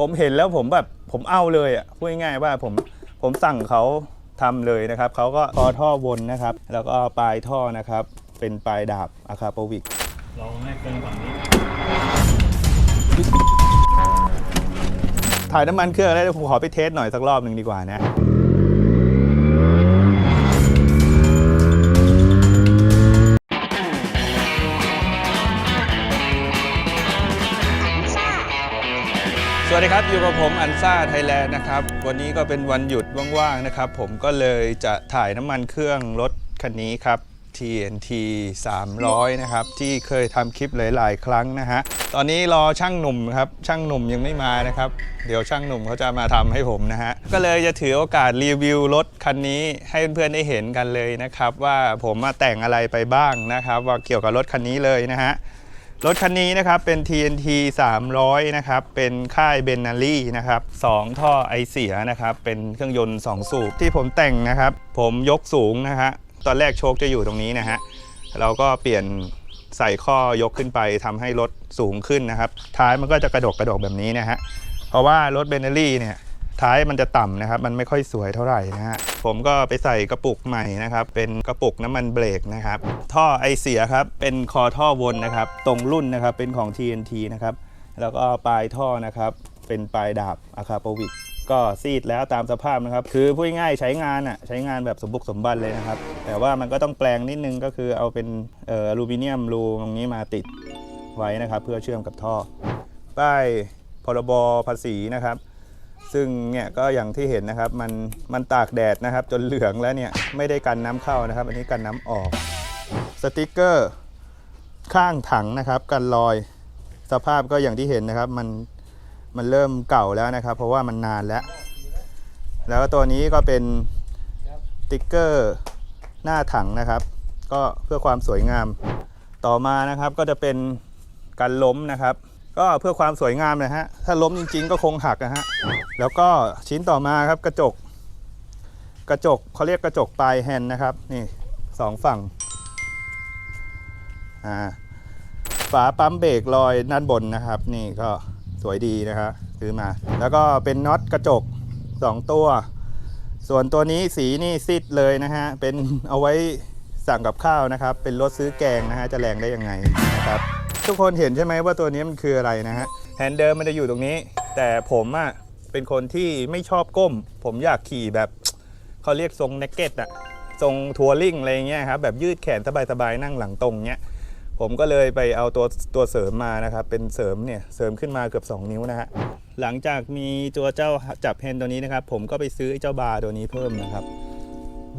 ผมเห็นแล้วผมแบบผมเอาเลยอะพูดง่ายๆว่าผมผมสั่งเขาทำเลยนะครับเขาก็คอท่อวนนะครับ แล้วก็ปลายท่อนะครับ เป็นปลายดาบอะคาโปวิกลองให้เกินฝั่งนี้ถ่ายน้ำมันเครื่องแล้วเดี๋ยวผมขอไปเทสหน่อยสักรอบหนึ่งดีกว่านะ ครับอยู่กับผมอันซ่าไทยแลนด์นะครับ วันนี้ก็เป็นวันหยุดว่างๆนะครับ ผมก็เลยจะถ่ายน้ำมันเครื่องรถคันนี้ครับ TNT 300 นะครับ ที่เคยทำคลิปหลายๆ ครั้งนะฮะ ตอนนี้รอช่างหนุ่มครับ ช่างหนุ่มยังไม่มานะครับ เดี๋ยวช่างหนุ่มเขาจะมาทำให้ผมนะฮะ ก็เลยจะถือโอกาสรีวิวรถคันนี้ให้เพื่อนๆได้เห็นกันเลยนะครับ ว่าผมมาแต่งอะไรไปบ้างนะครับ ว่าเกี่ยวกับรถคันนี้เลยนะฮะ รถคันนี้นะครับเป็น TNT 300 นะครับ เป็นค่ายเบนนารี่นะครับ2ท่อไอเสียนะครับ เป็นเครื่องยนต์ 2 สูบที่ผมแต่งนะครับ ผมยกสูงนะฮะ ตอนแรกโชคจะอยู่ตรงนี้นะฮะ เราก็เปลี่ยนใส่ข้อยกขึ้นไปทำให้รถสูงขึ้นนะครับ ท้ายมันก็จะกระดกกระดกแบบนี้นะฮะ เพราะว่ารถเบนนารี่เนี่ย ท้ายมันจะต่ำนะครับ มันไม่ค่อยสวยเท่าไหร่นะฮะผมก็ไปใส่กระปุกใหม่นะครับ เป็นกระปุกน้ำมันเบรกนะครับ ท่อไอเสียครับ เป็นคอท่อวนนะครับ ตรงรุ่นนะครับ เป็นของ TNT นะครับ แล้วก็ปลายท่อนะครับ เป็นปลายดาบอะคาโปวิกก็ซีดแล้วตามสภาพนะครับ คือพูดง่ายๆใช้งานอะใช้งานแบบสมบุกสมบันเลยนะครับ แต่ว่ามันก็ต้องแปลงนิดนึงก็คือเอาเป็นเอ่ออลูมิเนียมรูตรงนี้มาติดไว้นะครับ เพื่อเชื่อมกับท่อป้ายพรบภาษีนะครับ ซึ่งเนี่ยก็อย่างที่เห็นนะครับมันมันตากแดดนะครับ จนเหลืองแล้วเนี่ยไม่ได้กันน้ำเข้านะครับ อันนี้กันน้ำออกสติกเกอร์ข้างถังนะครับกันรอยสภาพก็อย่างที่เห็นนะครับมันมันเริ่มเก่าแล้วนะครับ เพราะว่ามันนานแล้ว แล้วตัวนี้ก็เป็นสติกเกอร์หน้าถังนะครับ ก็เพื่อความสวยงามต่อมานะครับก็จะเป็นการล้มนะครับ ก็เพื่อความสวยงามนะฮะ ถ้าล้มจริง ๆ ก็คงหักนะฮะ แล้วก็ชิ้นต่อมาครับกระจก กระจกเขาเรียกกระจกปลายแฮนด์นะครับ นี่สองฝั่ง อ่า ฝาปั๊มเบรกลอยด้านบนนะครับ นี่ก็สวยดีนะครับซื้อมา แล้วก็เป็นน็อตกระจก 2 ตัว ส่วนตัวนี้สีนี่ซิดเลยนะฮะ เป็นเอาไว้สั่งกับข้าวนะครับ เป็นรถซื้อแกงนะฮะ จะแรงได้ยังไงนะครับ ทุกคนเห็นใช่ไหมว่าตัวนี้มันคืออะไรนะฮะแฮนด์เดิมมันจะอยู่ตรงนี้ แต่ผมอะ่ะเป็นคนที่ไม่ชอบก้ม ผมอยากขี่แบบเขาเรียกทรงเนกเก็ตอะทรงทัวริงอะไรเงี้ยครับแบบยืดแขนสบายๆนั่งหลังตรงเนี้ยผมก็เลยไปเอาตัวตัวเสริมมานะครับ เป็นเสริมเนี่ยเสริมขึ้นมาเกือบ 2 นิ้วนะฮะหลังจากมีตัวเจ้าจับแฮนด์ตัวนี้นะครับ ผมก็ไปซื้อเจ้าบาร์ตัวนี้เพิ่มนะครับ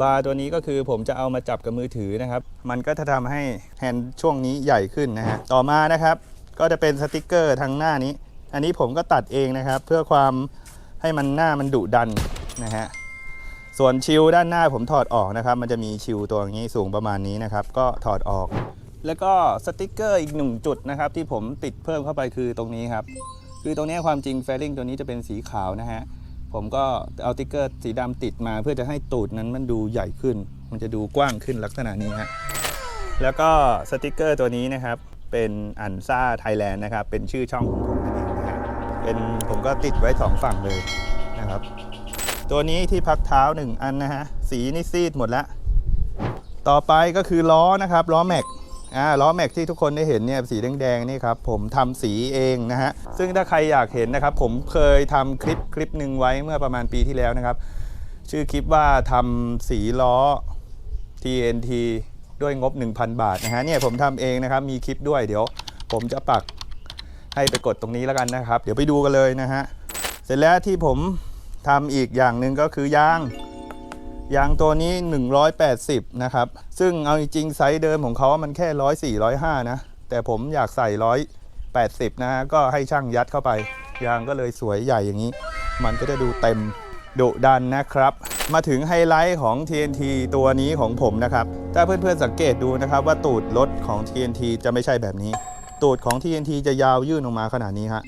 บาร์ตัวนี้ก็คือผมจะเอามาจับกับมือถือนะครับ มันก็จะทำให้แฮนด์ช่วงนี้ใหญ่ขึ้นนะฮะต่อมานะครับ ก็จะเป็นสติกเกอร์ทางหน้านี้ อันนี้ผมก็ตัดเองนะครับ เพื่อความให้มันหน้ามันดุดันนะฮะส่วนชิลด้านหน้าผมถอดออกนะครับ มันจะมีชิลตัวนี้สูงประมาณนี้นะครับ ก็ถอดออก แล้วก็สติกเกอร์อีกหนึ่งจุดนะครับ ที่ผมติดเพิ่มเข้าไปคือตรงนี้ครับ คือตรงนี้ความจริงแฟลิงตัวนี้จะเป็นสีขาวนะฮะ ผมก็เอาติ๊กเกอร์สีดำติดมา เพื่อจะให้ตูดนั้นมันดูใหญ่ขึ้น มันจะดูกว้างขึ้นลักษณะนี้ฮะแล้วก็สติ๊กเกอร์ตัวนี้นะครับ เป็นอันซ่าไทยแลนด์นะครับ เป็นชื่อช่องของผมนั่นเองนะฮะเป็นผมก็ติดไว้สองฝั่งเลยนะครับ ตัวนี้ที่พักเท้าหนึ่งอันนะฮะ สีนี่ซีดหมดแล้ว ต่อไปก็คือล้อนะครับ ล้อแม็ก อ่าล้อแม็กที่ทุกคนได้เห็นเนี่ยสีแดงๆนี่ครับผมทำสีเองนะฮะซึ่งถ้าใครอยากเห็นนะครับ ผมเคยทำคลิปคลิปหนึ่งไว้เมื่อประมาณปีที่แล้วนะครับ ชื่อคลิปว่าทำสีล้อ TNT ด้วยงบ 1,000 บาทนะฮะเนี่ยผมทำเองนะครับ มีคลิปด้วยเดี๋ยว ผมจะปักให้ไปกดตรงนี้แล้วกันนะครับ เดี๋ยวไปดูกันเลยนะฮะเสร็จแล้วที่ผมทำอีกอย่างหนึ่งก็คือยาง ยางตัวนี้ 180 นะครับ ซึ่งเอาจริงๆไซส์เดิมของเขามันแค่104 105นะ แต่ผมอยากใส่180นะฮะ ก็ให้ช่างยัดเข้าไป ยางก็เลยสวยใหญ่อย่างนี้ มันก็จะดูเต็มดุดันนะครับ มาถึงไฮไลท์ของ TNT ตัวนี้ของผมนะครับ ถ้าเพื่อนๆสังเกตดูนะครับว่าตูดรถของ TNT จะไม่ใช่แบบนี้ ตูดของ TNT จะยาวยื่นออกมาขนาดนี้ฮะ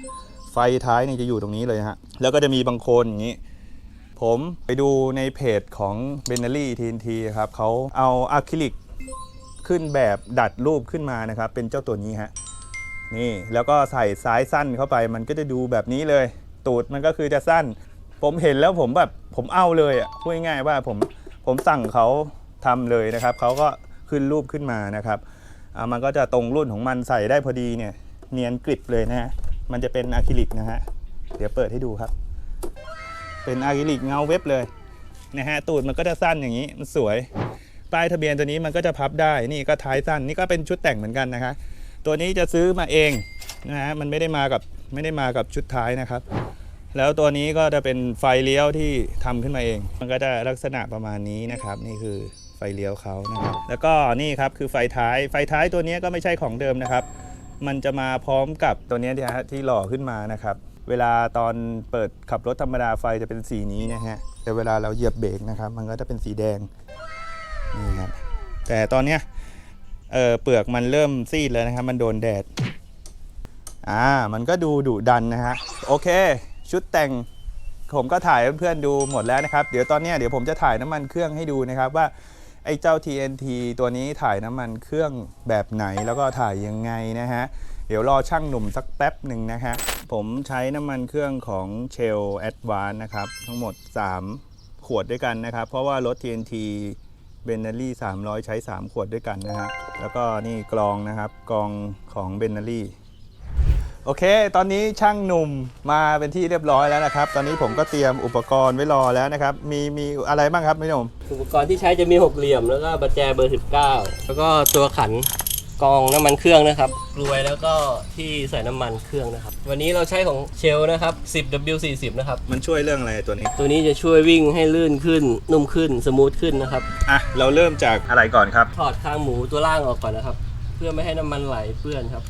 ไฟท้ายนี่จะอยู่ตรงนี้เลยฮะ แล้วก็จะมีบางโคนอย่างนี้ ผมไปดูในเพจของ b e n n e l l y TNT ครับเขาเอาอะคริลิกขึ้นแบบดัดรูปขึ้นมานะครับ เป็นเจ้าตัวนี้ฮะนี่แล้วก็ใส่ซ้ายสั้นเข้าไปมันก็จะดูแบบนี้เลย ตูดมันก็คือจะสั้น ผมเห็นแล้วผมแบบผมเอาเลยอะพูดง่ายๆว่าผมผมสั่งเขาทำเลยนะครับเขาก็ขึ้นรูปขึ้นมานะครับอ่ามันก็จะตรงรุ่นของมันใส่ได้พอดีเนี่ยเนียนกริบเลยนะฮะมันจะเป็นอะคริลิกนะฮะเดี๋ยวเปิดให้ดูครับ เป็นอะคริลิกเงาเว็บเลยนะฮะตูดมันก็จะสั้นอย่างนี้มันสวยป้ายทะเบียนตัวนี้มันก็จะพับได้นี่ก็ท้ายสั้นนี่ก็เป็นชุดแต่งเหมือนกันนะคะ ตัวนี้จะซื้อมาเองนะฮะมันไม่ได้มากับไม่ได้มากับชุดท้ายนะครับ แล้วตัวนี้ก็จะเป็นไฟเลี้ยวที่ทำขึ้นมาเอง มันก็จะลักษณะประมาณนี้นะครับ นี่คือไฟเลี้ยวเขานะครับ แล้วก็นี่ครับคือไฟท้ายไฟท้ายตัวนี้ก็ไม่ใช่ของเดิมนะครับ มันจะมาพร้อมกับตัวนี้ที่ฮะที่หล่อขึ้นมานะครับ เวลาตอนเปิดขับรถธรรมดาไฟจะเป็นสีนี้นะฮะ แต่เวลาเราเหยียบเบรกนะครับ มันก็จะเป็นสีแดงนี่ครับแต่ตอนเนี้ยเออเปลือกมันเริ่มซีดแล้วนะครับ มันโดนแดด อ่า มันก็ดูดุดันนะฮะ โอเค ชุดแต่งผมก็ถ่ายเพื่อนๆดูหมดแล้วนะครับ เดี๋ยวตอนเนี้ยเดี๋ยวผมจะถ่ายน้ำมันเครื่องให้ดูนะครับว่าไอ้เจ้า TNT ตัวนี้ถ่ายน้ำมันเครื่องแบบไหนแล้วก็ถ่ายยังไงนะฮะ ดี๋ยวรอช่างหนุ่มสักแป๊บหนึ่งนะฮะ ผมใช้น้ำมันเครื่องของ Shell Advance นะครับ ทั้งหมด 3 ขวดด้วยกันนะครับ เพราะว่ารถ TNT เบนเนอรี่300 ใช้ 3 ขวดด้วยกันนะฮะ แล้วก็นี่กรองนะครับกรองของเบนเนอรี่โอเค ตอนนี้ช่างหนุ่มมาเป็นที่เรียบร้อยแล้วนะครับ ตอนนี้ผมก็เตรียมอุปกรณ์ไว้รอแล้วนะครับ มีมีอะไรบ้างครับพี่หนุ่ม อุปกรณ์ที่ใช้จะมีหกเหลี่ยมแล้วก็ประแจเบอร์ 19 แล้วก็ตัวขัน กรองน้ำมันเครื่องนะครับกลวยแล้วก็ที่ใส่น้ำมันเครื่องนะครับ วันนี้เราใช้ของเชลนะครับ 10W40 นะครับ มันช่วยเรื่องอะไรตัวนี้ ตัวนี้จะช่วยวิ่งให้ลื่นขึ้น นุ่มขึ้น สมูทขึ้นนะครับ อะ เราเริ่มจากอะไรก่อนครับ ถอดคางหมูตัวล่างออกก่อนนะครับ เพื่อไม่ให้น้ำมันไหลเปื้อนครับ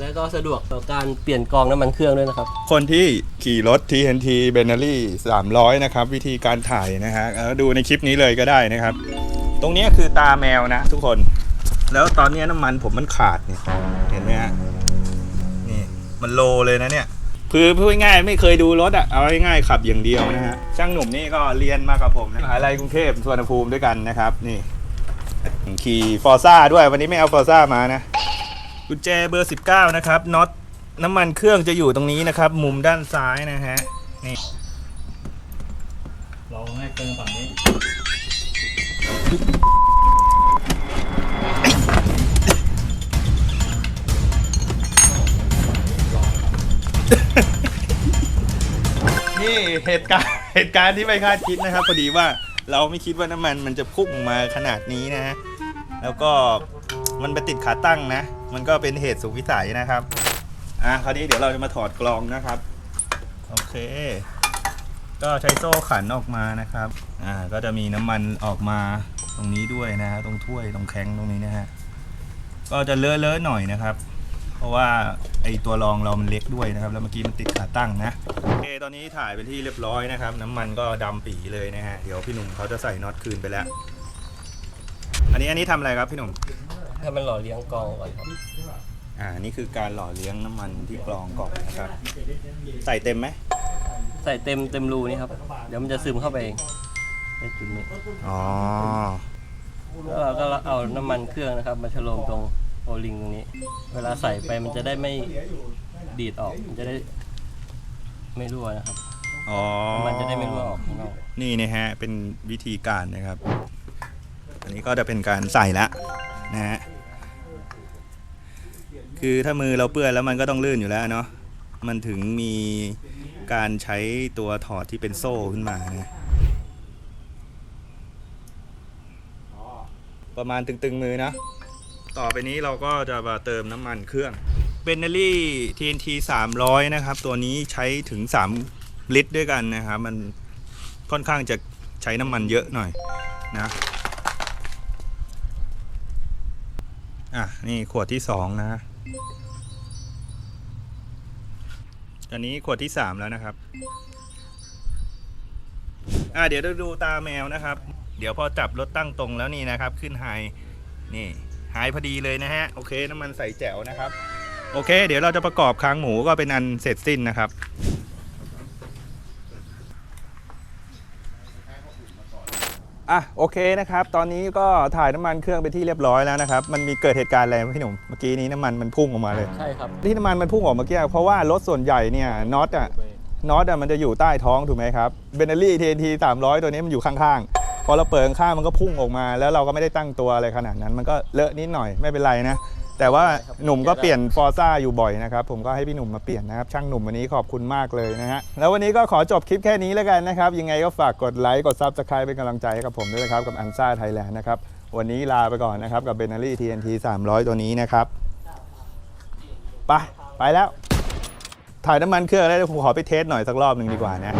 และก็สะดวกต่อการเปลี่ยนกรองน้ำมันเครื่องด้วยนะครับ คนที่ขี่รถ TNT b e n n e r y 300 นะครับ วิธีการถ่ายนะฮะแล้วดูในคลิปนี้เลยก็ได้นะครับ ตรงนี้คือตาแมวนะทุกคน แล้วตอนนี้น้ำมันผมมันขาดเนี่ยเห็นไหมฮะนี่มันโลเลยนะเนี่ยคือพูดง่ายๆไม่เคยดูรถอะเอาง่ายๆขับอย่างเดียวนะฮะช่างหนุ่มนี่ก็เรียนมากับผมนะมหาลัยกรุงเทพสุวรรณภูมิด้วยกันนะครับ นี่ขี่ฟอร์ซ่าด้วยวันนี้ไม่เอาฟอร์ซ่ามานะกุญแจเบอร์ 19 นะครับน็อตน้ำมันเครื่องจะอยู่ตรงนี้นะครับ มุมด้านซ้ายนะฮะนี่ลองให้เติมฝั่งนี้ นี่เหตุการณ์เหตุการณ์ที่ไม่คาดคิดนะครับพอดีว่าเราไม่คิดว่าน้ำมันมันจะพุ่งมาขนาดนี้นะฮะแล้วก็มันไปติดขาตั้งนะ มันก็เป็นเหตุสุดวิสัยนะครับอะคราวนี้เดี๋ยวเราจะมาถอดกรองนะครับโอเค ก็ใช้โซ่ขันออกมานะครับอ่าก็จะมีน้ำมันออกมาตรงนี้ด้วยนะฮะตรงถ้วยตรงแข้งตรงนี้นะฮะก็จะเลอะๆหน่อยนะครับ ราะว่าไอตัวรองเรามันเล็กด้วยนะครับ แล้วเมื่อกี้มันติดขาตั้งนะโอเคตอนนี้ถ่ายเป็นที่เรียบร้อยนะครับ น้ำมันก็ดำปีเลยนะฮะเดี๋ยวพี่หนุ่มเขาจะใส่น็อตคืนไปแล้ว อันนี้อันนี้ทำอะไรครับพี่หนุ่มให้มันหล่อเลี้ยงกรองก่อนครับอ่านี่คือการหล่อเลี้ยงน้ำมันที่กรองก่อนนะครับ ใส่เต็มไหมใส่เต็มเต็มรูนี่ครับ เดี๋ยวมันจะซึมเข้าไปเองในจุดนี้อ๋อ แล้วเราก็เอาน้ำมันเครื่องนะครับ มาฉโลมตรง โอลิงตรงนี้ เวลาใส่ไปมันจะได้ไม่ดีดออก มันจะได้ไม่รั่วนะครับ อ๋อมันจะได้ไม่รั่วออกข้างนอกนี่นะฮะ เป็นวิธีการนะครับ อันนี้ก็จะเป็นการใส่ละนะฮะ คือถ้ามือเราเปื้อนแล้วมันก็ต้องลื่นอยู่แล้วเนาะ มันถึงมีการใช้ตัวถอดที่เป็นโซ่ขึ้นมานะประมาณตึงๆมือนะ ต่อไปนี้เราก็จะมาเติมน้ำมันเครื่องเบนเนอรี่ TNT 300 นะครับ ตัวนี้ใช้ถึง 3 ลิตรด้วยกันนะครับ มันค่อนข้างจะใช้น้ำมันเยอะหน่อยนะอะ นี่ขวดที่ 2 นะอันนี้ขวดที่ 3 แล้วนะครับอะเดี๋ยวเราดูตาแมวนะครับ เดี๋ยวพอจับรถตั้งตรงแล้วนี่นะครับ ขึ้นไฮนี่ ไฮพอดีเลยนะฮะ โอเค น้ำมันใส่แจ๋วนะครับ โอเค เดี๋ยวเราจะประกอบค้างหมูก็เป็นอันเสร็จสิ้นนะครับอะโอเคนะครับ ตอนนี้ก็ถ่ายน้ำมันเครื่องไปที่เรียบร้อยแล้วนะครับ มันมีเกิดเหตุการณ์อะไรไหมพี่หนุ่มเมื่อกี้นี้น้ำมันมันพุ่งออกมาเลย ใช่ครับ ที่น้ำมันมันพุ่งออกเมื่อกี้เพราะว่ารถส่วนใหญ่เนี่ยน็อตอะน็อตอะมันจะอยู่ใต้ท้องถูกไหมครับเบนเนอรี่ TNT 300ตัวนี้มันอยู่ข้างๆ พอเราเปิดข้างมันก็พุ่งออกมา แล้วเราก็ไม่ได้ตั้งตัวอะไรขนาดนั้น มันก็เลอะนิดหน่อยไม่เป็นไรนะ แต่ว่าหนุ่มก็เปลี่ยนฟอร์ซ่าอยู่บ่อยนะครับผมก็ให้พี่หนุ่มมาเปลี่ยนนะครับช่างหนุ่มวันนี้ขอบคุณมากเลยนะฮะแล้ววันนี้ก็ขอจบคลิปแค่นี้แล้วกันนะครับยังไงก็ฝากกดไลค์กดซับสไครป์เป็นกำลังใจให้กับผมด้วยนะครับกับอันซ่าไทยแลนด์นะครับวันนี้ลาไปก่อนนะครับกับเบนนารี่ TNT 300ตัวนี้นะครับไปไปแล้วถ่ายน้ำมันเครื่องแล้วเดี๋ยวผมขอไปเทสหน่อยสักรอบหนึ่งดีกว่านะ